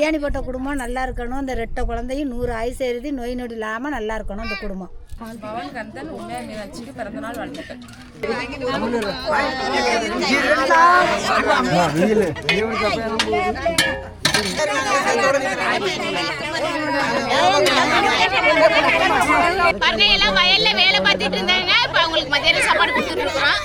பிரியாணி போட்ட குடும்பம் நல்லா இருக்கணும். இந்த ரெட்டை குழந்தையும் நூறு ஆயுசு எழுதி நோய் நொடி இல்லாமல் நல்லா இருக்கணும் இந்த குடும்பம். பவன் கந்தன் உண்மையா மீனாட்சிக்கு பிறந்தநாள் வாழ்த்துக்கள். பண்ணையெல்லாம் வயல்ல வேலை பார்த்துட்டு இருந்தாங்க. இப்ப அவங்களுக்கு மத்தியானம் சாப்பாடு கொடுத்துட்டு இருக்கிறோம்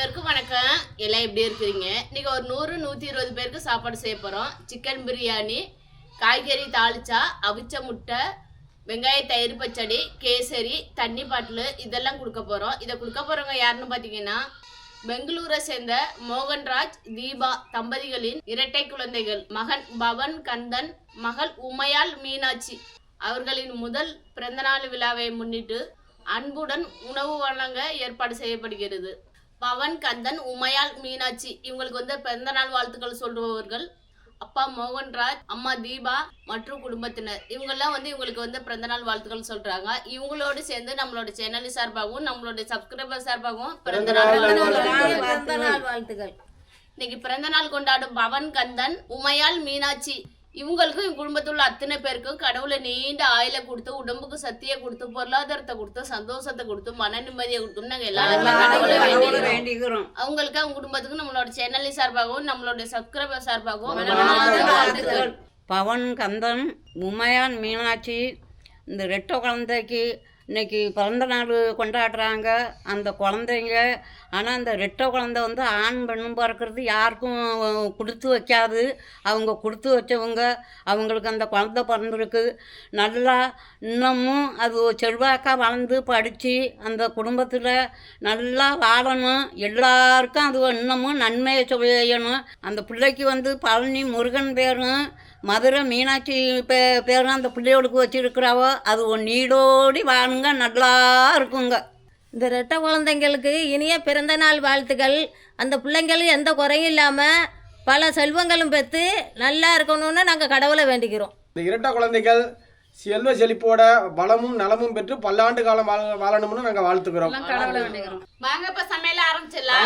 அனைவருக்கும் வணக்கம். எல்லாம் எப்படி இருக்கிறீங்க? இன்னைக்கு ஒரு நூறு நூற்றி இருபது பேருக்கு சாப்பாடு செய்ய போகிறோம் சிக்கன் பிரியாணி காய்கறி தாளிச்சா அவிச்ச முட்டை வெங்காய தயிர் பச்சடி கேசரி தண்ணி பாட்டில் இதெல்லாம் கொடுக்க போகிறோம் இதை கொடுக்க போகிறவங்க யாருன்னு பார்த்தீங்கன்னா பெங்களூரை சேர்ந்த மோகன்ராஜ் தீபா தம்பதிகளின் இரட்டை குழந்தைகள் மகன் பவன் கந்தன் மகள் உமையாள் மீனாட்சி. அவர்களின் முதல் பிறந்தநாள் விழாவை முன்னிட்டு அன்புடன் உணவு வழங்க ஏற்பாடு செய்யப்படுகிறது. பவன் கந்தன் உமையாள் மீனாட்சி. இவங்களுக்கு வந்து பிறந்தநாள் வாழ்த்துக்கள் சொல்பவர்கள் அப்பா மோகன்ராஜ் அம்மா தீபா மற்றும் குடும்பத்தினர். இவங்கெல்லாம் வந்து இவங்களுக்கு வந்து பிறந்தநாள் வாழ்த்துக்கள் சொல்றாங்க. இவங்களோடு சேர்ந்து நம்மளோட சேனல் சார்பாகவும் நம்மளோட சப்ஸ்கிரைபர் சார்பாகவும் பிறந்தநாள் வாழ்த்துக்கள். இன்னைக்கு பிறந்த நாள் கொண்டாடும் பவன் கந்தன் உமையாள் மீனாட்சி. இவங்களுக்கும் இவங்க குடும்பத்தில் உள்ள அத்தனை பேருக்கும் கடவுளை நீண்ட ஆயில கொடுத்து உடம்புக்கு சக்தியை கொடுத்து பொருளாதாரத்தை கொடுத்து சந்தோஷத்தை கொடுத்து மன நிம்மதியை கொடுத்து நாங்க எல்லாரும் கடவுளை வேண்டிக்கிறோம். அவங்களுக்கு அவங்க குடும்பத்துக்கு நம்மளோட சேனல் சார்பாகவும் நம்மளோட சப்ஸ்கிரைபர் சார்பாகவும். பவன் கந்தன் உமையான் மீனாட்சி இந்த ரெட்டை குழந்தைக்கு இன்னைக்கு பிறந்த நாள் கொண்டாடுறாங்க. அந்த குழந்தைங்க ஆனால் அந்த ரெட்டை குழந்தை வந்து ஆண் பெண்ணும் பிறக்கிறது யாருக்கும் கொடுத்து வைக்காது. அவங்க கொடுத்து வச்சவங்க அவங்களுக்கு அந்த குழந்தை பிறந்திருக்கு. நல்லா இன்னமும் அது செல்வாக்காக வளர்ந்து படித்து அந்த குடும்பத்தில் நல்லா வாழணும். எல்லாருக்கும் அது இன்னமும் நன்மையை செய்யணும் அந்த பிள்ளைக்கு வந்து பழனி முருகன் பேரும் மதுரை மீனாட்சி பே பேரும் அந்த பிள்ளைகளுக்கு வச்சிருக்கிறாவோ அது நீடோடி வாழுங்க நல்லா இருக்குங்க. இந்த ரெட்டை குழந்தைங்களுக்கு இனிய பிறந்த நாள் வாழ்த்துக்கள். அந்த பிள்ளைங்களும் எந்த குறையும் இல்லாமல் பல செல்வங்களும் பெற்று நல்லா இருக்கணும்னு நாங்கள் கடவுளை வேண்டிக்கிறோம். இந்த இரட்டை குழந்தைகள் செல்வ செழிப்போட பலமும் நலமும் பெற்று பல்லாண்டு காலம் வாழ வாழணும்னு நாங்கள் வாழ்த்துக்கிறோம். வாங்க இப்ப சமையல ஆரம்பிச்சிடலாம்.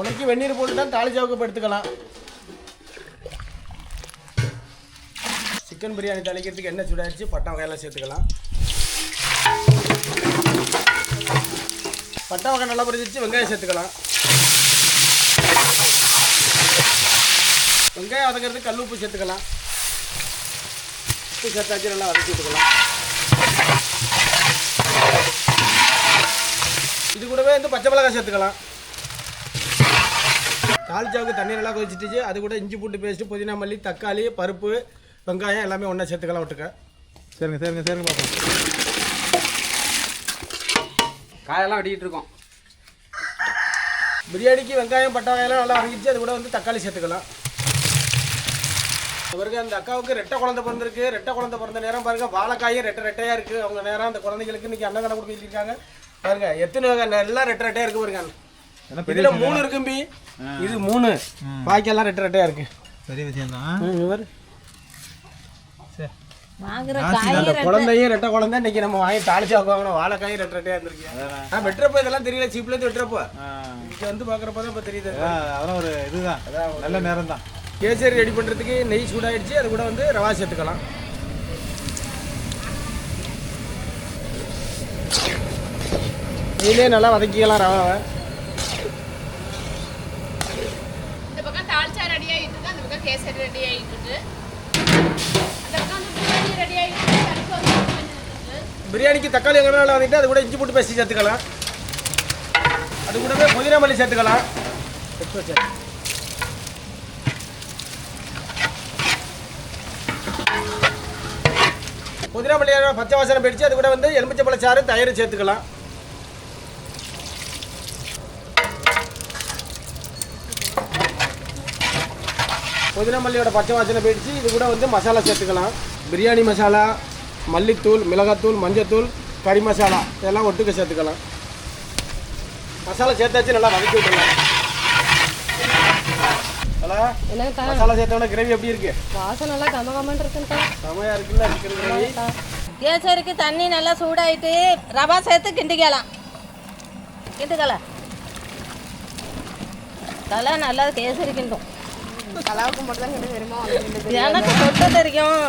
உனக்கு வெந்நீர் போட்டு தான் தாளிச்சாவுக்கு எடுத்துக்கலாம். சிக்கன் பிரியாணி தாளிக்கிறதுக்கு எண்ணெய் சூடாகிடுச்சு பட்டை வகையெல்லாம் சேர்த்துக்கலாம். பட்டை வகை நல்லா புரிஞ்சிச்சு வெங்காயம் சேர்த்துக்கலாம். வெங்காயம் வதக்கிறதுக்கு கல் உப்பு சேர்த்துக்கலாம். உப்பு சேர்த்தாச்சு நல்லா வதக்கி விட்டுக்கலாம். இது கூடவே வந்து பச்சை மிளகாய் சேர்த்துக்கலாம். தாளிச்சாவுக்கு தண்ணி நல்லா கொதிச்சிட்டுச்சு. அது கூட இஞ்சி பூண்டு பேஸ்ட்டு புதினா மல்லி தக்காளி பருப்பு வெங்காயம் எல்லாமே ஒன்றா சேர்த்துக்கலாம் விட்டுக்க. சரிங்க சரிங்க சரிங்க பாப்பா. காயெல்லாம் வெட்டிக்கிட்டு இருக்கோம். பிரியாணிக்கு வெங்காயம் பட்டை வகையெல்லாம் நல்லா வதக்கிச்சு அது கூட வந்து தக்காளி சேர்த்துக்கலாம். பாருங்க அந்த அக்காவுக்கு ரெட்டை குழந்தை பிறந்திருக்கு. ரெட்டை குழந்தை பிறந்த நேரம் பாருங்க. வாழைக்காயும் ரெட்டை ரெட்டையாக இருக்குது அவங்க நேரம் அந்த குழந்தைகளுக்கு இன்னைக்கு அன்னதானம் கொடுக்க சொல்லியிருக்காங்க. பாருங்க எத்தனை வகை எல்லாம் ரெட்டை ரெட்டையாக இருக்கு பாருங்க. இதுல மூணு இருக்கும்பி. இது மூணு. பாக்கெல்லாம் ரெட்டை ரெட்டையாக இருக்கு. பெரிய விஷயம் தான் அந்த குழந்தையும் ரெட்டை குழந்தை இன்னைக்கு நம்ம வாங்கி தாளிச்சு வாங்கணும் வாழைக்காயும் ரெட்டை ரெட்டையா இருந்திருக்கு. நான் வெட்டுறப்ப இதெல்லாம் தெரியல. சீப்ல இருந்து வெட்டுறப்போ. வந்து பாக்குறப்ப தான் இப்ப தெரியுது. அதெல்லாம் ஒரு இதுதான். நல்ல நேரம் தான் கேசரி ரெடி பண்றதுக்கு நெய் சூடாயிடுச்சு. அது கூட வந்து ரவா சேர்த்துக்கலாம். நெய்யிலே நல்லா வதக்கிக்கலாம் ரவாவை இந்த பக்கம் தால்ச்சா ரெடி ஆகிட்டு இருக்கு அந்த பக்கம் கேசரி ரெடி ஆகிட்டு இருக்கு அந்த பக்கம் வந்து பிரியாணி ரெடி ஆகிட்டு இருக்கு அதுக்கு கேசரி ரெடி ஆகிட்டு பிரியாணிக்கு தக்காளி எங்கே வேணாலும் வாங்கிட்டு அது கூட இஞ்சி போட்டு பேசி சேர்த்துக்கலாம். அது கூடவே புதினா மல்லி சேர்த்துக்கலாம். புதினா மல்லி பச்சை வாசனை போயிடுச்சு அது கூட வந்து எலுமிச்சை பழச்சாறு தயிர் சேர்த்துக்கலாம். புதினா மல்லியோட பச்சை வாசனை போயிடுச்சு. இது கூட வந்து மசாலா சேர்த்துக்கலாம். பிரியாணி மசாலா மல்லித்தூள் மிளகாத்தூள் மஞ்சத்தூள் கறி மசாலா இதெல்லாம் ஒட்டுக்க சேர்த்துக்கலாம். மசாலா சேர்த்தாச்சு நல்லா வதக்கி விட்டுலாம் மசாலா சேர்த்தோட கிரேவி எப்படி இருக்கு? வாசம் நல்லா கம கமன் இருக்குன்ட்டா செமையா இருக்குல்ல சிக்கன் கிரேவி. கேசரிக்கு தண்ணி நல்லா சூடாயிட்டு ரவா சேர்த்து கிண்டிக்கலாம். கிண்டுக்கலாம் தலை நல்லா கேசரி கிண்டும். கலாவுக்கு மட்டும் தான் கிட்ட தெரியுமா எனக்கு தொட்ட தெரியும்.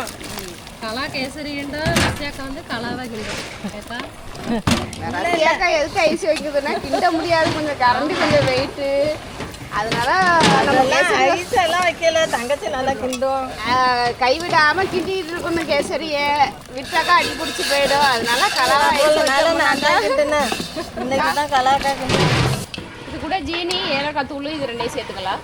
கலா கேசரி கிண்டா ரஷ்யாக்கா வந்து கலாவா கிண்டும் கேட்டா ரத்தியாக்கா எதுக்கு ஐஸ் வைக்குதுன்னா கிண்ட முடியாது. கொஞ்சம் கரண்ட் கொஞ்சம் வெயிட்டு அதனால நம்ம ஐஸ் எல்லாம் வைக்கல. தங்கச்சி நல்லா கிண்டும் ஆஹ், கைவிடாம கிண்டிட்டு இருக்கணும் கேசரிய. விட்டாக்கா அடி பிடிச்சி போயிடும். அதனால அதனால நான் தான் இன்னைக்கு தான் கலாக்கா கிண்டு இது கூட ஜீனி ஏலக்காய் தூள் இது ரெண்டையும் சேர்த்துக்கலாம்.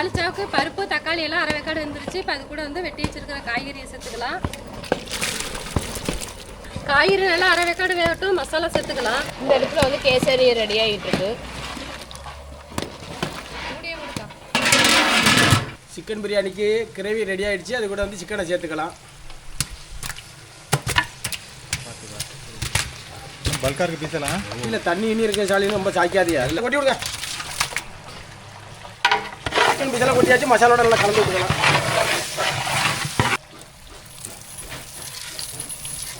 தாளிச்சாவுக்கு பருப்பு தக்காளி எல்லாம் அரை வெக்காடு வந்துருச்சு இப்போ அது கூட வந்து வெட்டி வச்சிருக்கிற காய்கறியை சேர்த்துக்கலாம். காய்கறி நல்லா அரை வெக்காடு வேகட்டும் மசாலா சேர்த்துக்கலாம். இந்த இடத்துல வந்து கேசரி ரெடி ஆகிட்டு இருக்கு. சிக்கன் பிரியாணிக்கு கிரேவி ரெடி ஆயிடுச்சு. அது கூட வந்து சிக்கனை சேர்த்துக்கலாம். பல்கா இருக்கு பீஸ் எல்லாம்? இல்ல தண்ணி இனி இருக்க சாலின்னு ரொம்ப சாய்க்காதியா இல்லை கொட்டி விடுங்க சிக்கன் பீஸெல்லாம் கொட்டியாச்சு மசாலோட நல்லா கலந்து விட்டுக்கலாம்.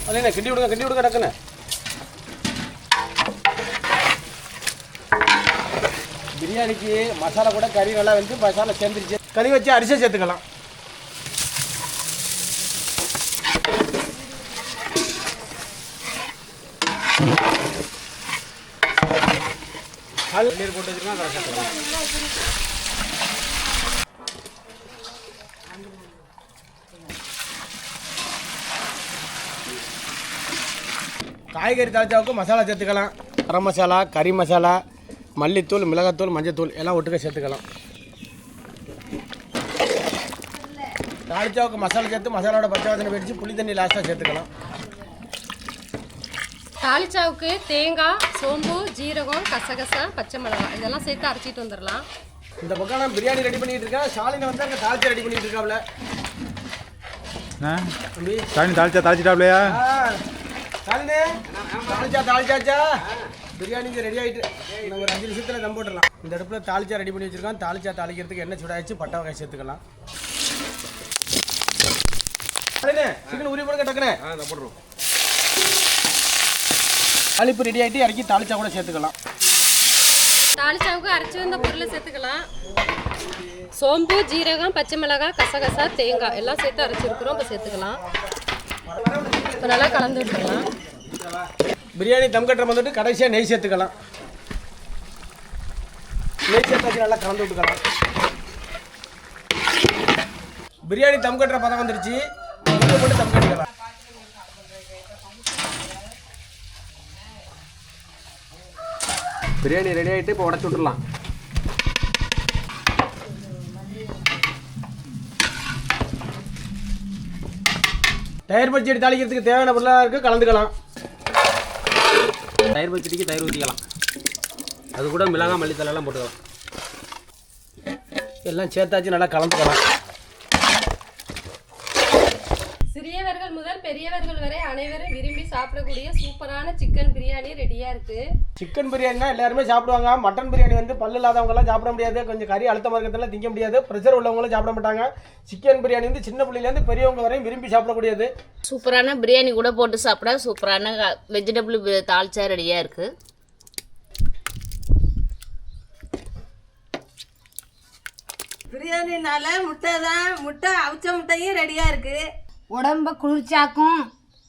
இல்லைண்ணே கிண்டி விடுங்க கிண்டி விடுங்க டக்குன்னு. பிரியாணிக்கு மசாலா கூட கறி நல்லா வந்து மசாலா சேர்ந்துருச்சு. கறி வச்சு அரிசியை சேர்த்துக்கலாம். அது நீர் போட்டு வச்சுருக்கோம் அதை சேர்த்துக்கலாம் காய்கறி தாளிச்சாவுக்கு மசாலா சேர்த்துக்கலாம். கரம் மசாலா கறி மசாலா மல்லித்தூள் மிளகாத்தூள் மஞ்சத்தூள் எல்லாம் ஒட்டுக்க சேர்த்துக்கலாம். தாளிச்சாவுக்கு மசாலா சேர்த்து மசாலாவோட பச்சை வாசனை வெடிச்சு புளி தண்ணி லாஸ்ட்டாக சேர்த்துக்கலாம். தாளிச்சாவுக்கு தேங்காய் சோம்பு ஜீரகம் கசகசா பச்சை மிளகாய் இதெல்லாம் சேர்த்து அரைச்சிட்டு வந்துடலாம். இந்த பக்கம் நான் பிரியாணி ரெடி பண்ணிட்டு இருக்கேன் ஷாலினை வந்து அங்கே தாளிச்சா ரெடி பண்ணிட்டு இருக்காப்ல. தாளிச்சா தாளிச்சிட்டாப்லையா? ஆ, ஷாலினே தாளிச்சா தாளிச்சாச்சா? பிரியாணி இங்கே ரெடி ஆகிட்டு இன்னும் ஒரு அஞ்சு நிமிஷத்தில் தம் போட்டுடலாம். இந்த அடுப்பில் தாளிச்சா ரெடி பண்ணி வச்சிருக்கோம் தாளிச்சா தாளிக்கிறதுக்கு எண்ணெய் சூடாச்சு பட்டை வகை சேர்த்துக்கலாம். சிக்கன் உரி போடுங்க டக்குனே. போடுறோம் தாளிப்பு ரெடி ஆகிட்டு இறக்கி தாளிச்சா கூட சேர்த்துக்கலாம். தாளிச்சாவுக்கு அரைச்சி வந்த பொருளை சேர்த்துக்கலாம். சோம்பு ஜீரகம் பச்சை மிளகாய் கசகசா தேங்காய். எல்லாம் சேர்த்து அரைச்சிருக்கிறோம். இப்போ சேர்த்துக்கலாம். இப்போ நல்லா கலந்து விட்டுக்கலாம். பிரியாணி தம் கட்டுற வந்துட்டு கடைசியாக நெய் சேர்த்துக்கலாம். நெய் சேர்த்தாச்சு நல்லா கலந்து விட்டுக்கலாம். பிரியாணி தம் கட்டுற பதம் வந்துருச்சு. இதை போட்டு தம் கட்டிக்கலாம். பிரியாணி ரெடி ஆகிட்டு இப்போ உடச்சி விட்டுலாம் தயிர் பச்சடி தாளிக்கிறதுக்கு தேவையான பொருளாக இருக்குது கலந்துக்கலாம். தயிர் பச்சடிக்கு தயிர் ஊற்றிக்கலாம் அது கூட மிளகாய் மல்லித்தலை போட்டுக்கலாம். எல்லாம் சேர்த்தாச்சு நல்லா கலந்துக்கலாம். சிறியவர்கள் முதல் பெரியவர்கள் வரை அனைவரும் விரும்பி சாப்பிடக்கூடிய சூப்பரான சிக்கன் பிரியாணி ரெடியாக இருக்குது சிக்கன் பிரியாணினா எல்லாருமே சாப்பிடுவாங்க. மட்டன் பிரியாணி வந்து பல்லு இல்லாதவங்கலாம் சாப்பிட முடியாது. கொஞ்சம் கறி அழுத்த மரக்கத்தில் திங்க முடியாது. ப்ரெஷர் உள்ளவங்களும் சாப்பிட மாட்டாங்க. சிக்கன் பிரியாணி வந்து சின்ன பிள்ளையிலேருந்து பெரியவங்க வரையும் விரும்பி சாப்பிடக்கூடியது. சூப்பரான பிரியாணி கூட போட்டு சாப்பிட சூப்பரான வெஜிடபிள் தாளிச்சா ரெடியாக இருக்குது பிரியாணினால முட்டை தான் முட்டை அவிச்ச முட்டையும் ரெடியாக இருக்குது உடம்ப குளிர்ச்சாக்கும்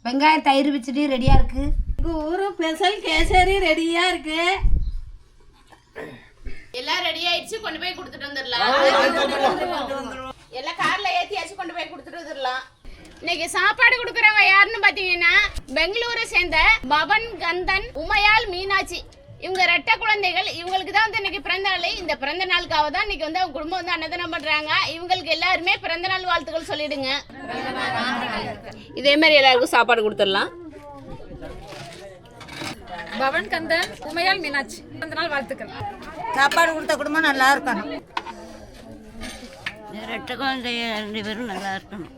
வெங்காயம் தயிர் பச்சடி ரெடியாக இருக்குது எங்கள் ஊர் ஸ்பெஷல் கேசரி ரெடியாக இருக்குது எல்லாம் ரெடி ஆயிடுச்சு கொண்டு போய் கொடுத்துட்டு வந்துடலாம். எல்லாம் கார்ல ஏத்தியாச்சு கொண்டு போய் கொடுத்துட்டு வந்துடலாம். இன்னைக்கு சாப்பாடு கொடுக்குறவங்க யாருன்னு பாத்தீங்கன்னா பெங்களூரை சேர்ந்த பவன் கந்தன் உமையால் மீனாட்சி. இவங்க ரெட்டை குழந்தைகள் இவங்களுக்கு தான் வந்து இன்னைக்கு பிறந்த நாள். இந்த பிறந்த நாளுக்காக தான் இன்னைக்கு வந்து அவங்க குடும்பம் வந்து அன்னதானம் பண்றாங்க. இவங்களுக்கு எல்லாருமே பிறந்த நாள் வாழ்த்துக்கள் சொல்லிடுங்க. இதே மாதிரி எல்லாருக்கும் சாப்பாடு கொடுத்துடலாம். பவன் கந்தன் உமையால் மீனாட்சி. அந்த நாள் வாழ்த்துக்கள். சாப்பாடு கொடுத்த குடும்பம் நல்லா இருக்கணும். ரெட்டை குழந்தைய ரெண்டு பேரும் நல்லா இருக்கணும்.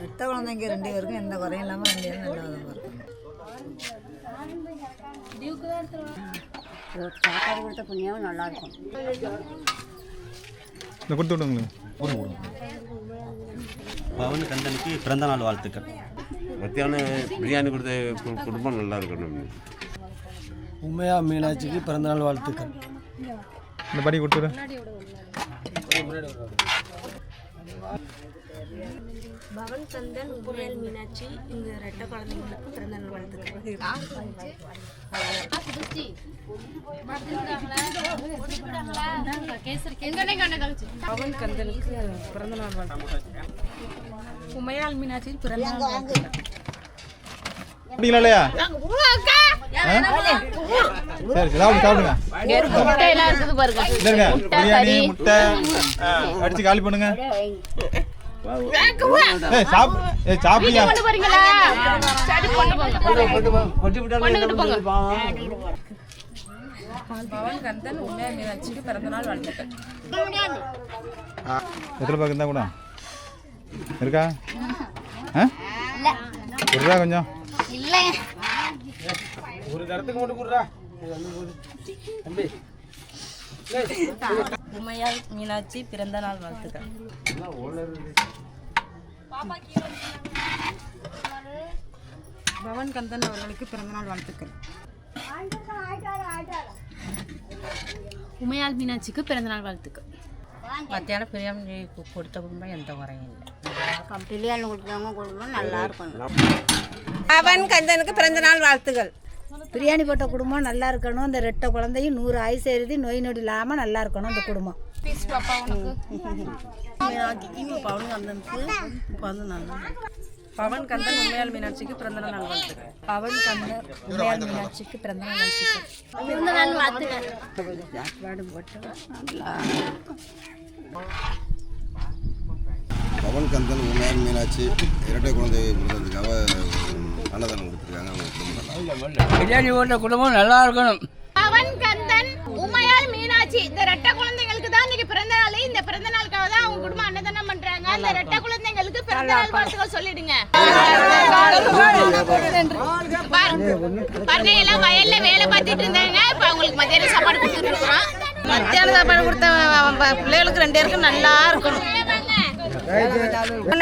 பெத்த குழந்தைங்க ரெண்டு பேருக்கும் எந்த குறையும் இல்லாமல் ரெண்டு பேரும் நல்லா இருக்கணும். சாப்பாடு கொடுத்த புண்ணியம் நல்லா இருக்கும் இந்த கொடுத்து விடுங்க கொடுங்க கொடுங்க பவன் கந்தனுக்கு பிறந்த நாள் வாழ்த்துக்கள். மத்தியானம் பிரியாணி கொடுத்த கு- குடும்பம் நல்லா இருக்கணும். உண்மையா மீனாட்சிக்கு பிறந்தநாள் வாழ்த்துக்கள். இந்த படி கொடுத்துடு பவன் கந்தன் உபுரேல் மீனாட்சி இந்த ரெட்டை குழந்தைங்களுக்கு பிறந்த நாள் வாழ்த்துக்கள். பவன் கந்தனுக்கு பிறந்த நாள் வாழ்த்து உமையால் மீனாட்சி பிறந்த நாள் வாழ்த்து அப்படிங்களா இல்லையா? சரி சாப்பிடுங்க சாப்பிடுங்க. முட்டை அடிச்சு காலி பண்ணுங்க. பவன் கந்தன் உமையால் மீனாட்சிக்கு பிறந்த நாள் வாழ்த்துக்கள். எத்தனை பேருக்கு இருந்தா கூட? இருக்கா? ஆ? இருக்கா கொஞ்சம்? ஒரு தரத்துக்கு மட்டும் கொடுறா. தம்பி. உமையால் மீனாட்சி பிறந்த நாள் வாழ்த்துக்கள். பவன் கந்தன் அவர்களுக்கு பிறந்த நாள் வாழ்த்துக்கள். உமையால் மீனாட்சிக்கு பிறந்தநாள் வாழ்த்துக்கள். மத்தியானம் பிரியாணி கொடுத்த குடும்பம் எந்த குறையும் இல்லை. பிரியாணி கொடுத்தவங்க குடும்பம் நல்லா இருக்கணும் பவன் கந்தனுக்கு பிறந்த நாள் வாழ்த்துக்கள். பிரியாணி போட்ட குடும்பம் நல்லா இருக்கணும். இந்த ரெட்டை குழந்தையும் நூறு ஆயுசு எழுதி நோய் நொடி இல்லாமல் நல்லா இருக்கணும் இந்த குடும்பம். பவன் கந்தனுக்கு பிறந்த நாள் பவன் கந்தன் உண்மையால் மீனாட்சிக்கு பிறந்த நாள் வாழ்த்துக்கள் பவன் கந்தன் உண்மையால் மீனாட்சிக்கு பிறந்த நாள் வாழ்த்துக்கள் பிறந்த நாள் வாழ்த்துக்கள் பவன் கந்தன் உமையான் மீனாட்சி இரட்டை குழந்தை பிறந்ததுக்காக அன்னதானம் கொடுத்துருக்காங்க. அவங்க குடும்பம் பிரியாணி போட்ட குடும்பம் நல்லா இருக்கணும். பவன் கந்தன். உமையால் மீனாட்சி இந்த ரெட்டை குழந்தைங்களுக்கு தான் இன்னைக்கு பிறந்த நாள். இந்த பிறந்த நாளுக்காக தான் அவங்க குடும்பம் அன்னதானம் பண்றாங்க. இந்த ரெட்டை குழந்தைங்களுக்கு பிறந்த நாள் வாழ்த்துக்கள் சொல்லிடுங்க. பாருங்க. எல்லாம் வயல்ல வேலை பார்த்துட்டு இருந்தாங்க. இப்ப அவங்களுக்கு மத்தியானம் சாப்பாடு கொடுத்துட்டு இருக்கிறோம் மத்தியான சாப்பாடு கொடுத்த பிள்ளைகளுக்கு ரெண்டு பேருக்கும் நல்லா இருக்கணும்.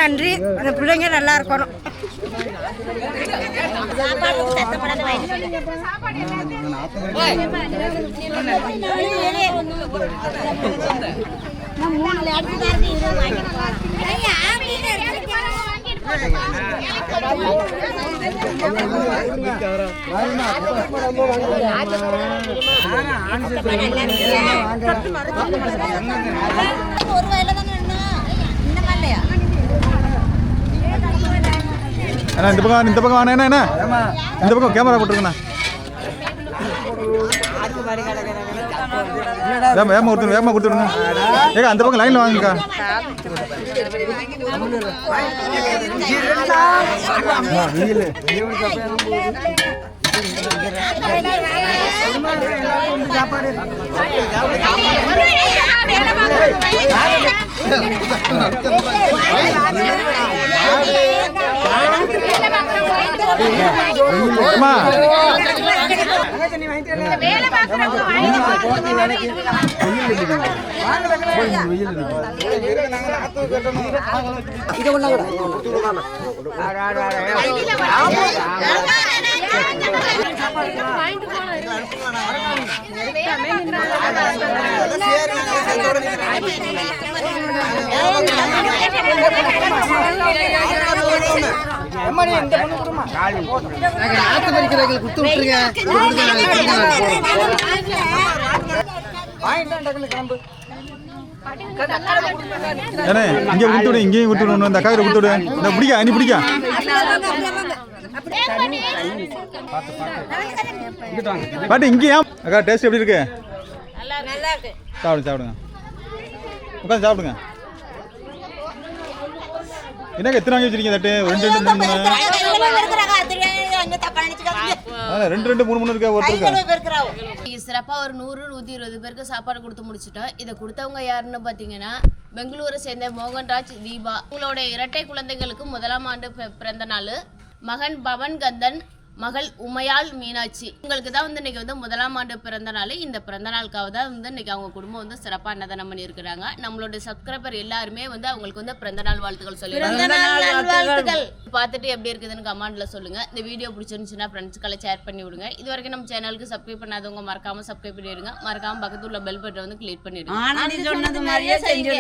நன்றி. அந்த பிள்ளைங்க நல்லா இருக்கணும். ஒரு வயலில் தானே இந்த மாதிரிலையா அண்ணா இந்த பக்கம் இந்த பக்கம் வாண்ணா என்ன என்ன? இந்த பக்கம் கேமரா போட்டுருங்கண்ணா வேமா வேமா கொடுத்துருங்க வேமா கொடுத்துருங்க ஏங்க அந்த பக்கம் லைனில் இது ஒண்ணு கூட வாங்குங்கக்கா அம்மா இங்கே கொடுத்து விடு இங்கேயும் கொடுத்து இந்த காய்கறி கொடுத்து விடு இந்த பிடிக்க நீ பிடிக்க. பாட்டி இங்கேயா? அக்கா டேஸ்ட் எப்படி இருக்கு? சாப்பிடுங்க சாப்பிடுங்க. உட்காந்து சாப்பிடுங்க. என்னங்க எத்தனை வாங்கி வச்சிருக்கீங்க தட்டு? ரெண்டு ரெண்டு மூணு மூணு. ரெண்டு ரெண்டு மூணு மூணு இருக்கா? ஒருத்தருக்கு சிறப்பா ஒரு நூறு நூத்தி இருபது பேருக்கு சாப்பாடு கொடுத்து முடிச்சிட்டோம். இதை கொடுத்தவங்க யாருன்னு பாத்தீங்கன்னா பெங்களூரை சேர்ந்த மோகன்ராஜ் தீபா. உங்களோட இரட்டை குழந்தைகளுக்கு முதலாம் ஆண்டு பிறந்த நாள். மகன் பவன் கந்தன் மகள் உமையாள் மீனாட்சி. உங்களுக்கு தான் வந்து இன்னைக்கு வந்து முதலாம் ஆண்டு பிறந்த நாள். இந்த பிறந்த நாளுக்காக தான் வந்து இன்னைக்கு அவங்க குடும்பம் வந்து சிறப்பாக அன்னதானம் பண்ணியிருக்கிறாங்க. நம்மளோட சப்ஸ்கிரைபர் எல்லாருமே வந்து அவங்களுக்கு வந்து பிறந்த நாள் வாழ்த்துக்கள் சொல்லிடுறாங்க. பார்த்துட்டு எப்படி இருக்குதுன்னு கமெண்ட்ல சொல்லுங்க. இந்த வீடியோ பிடிச்சிருந்துச்சுன்னா ஃப்ரெண்ட்ஸ்க்கெல்லாம் ஷேர் பண்ணி விடுங்க. இது வரைக்கும் நம்ம சேனலுக்கு சப்ஸ்கிரைப் பண்ணாதவங்க மறக்காம சப்ஸ்கிரைப் பண்ணிடுங்க. மறக்காம பக்கத்துல உள்ள பெல் பட்டனை வந்து கிளிக் பண்ணிடுங்க.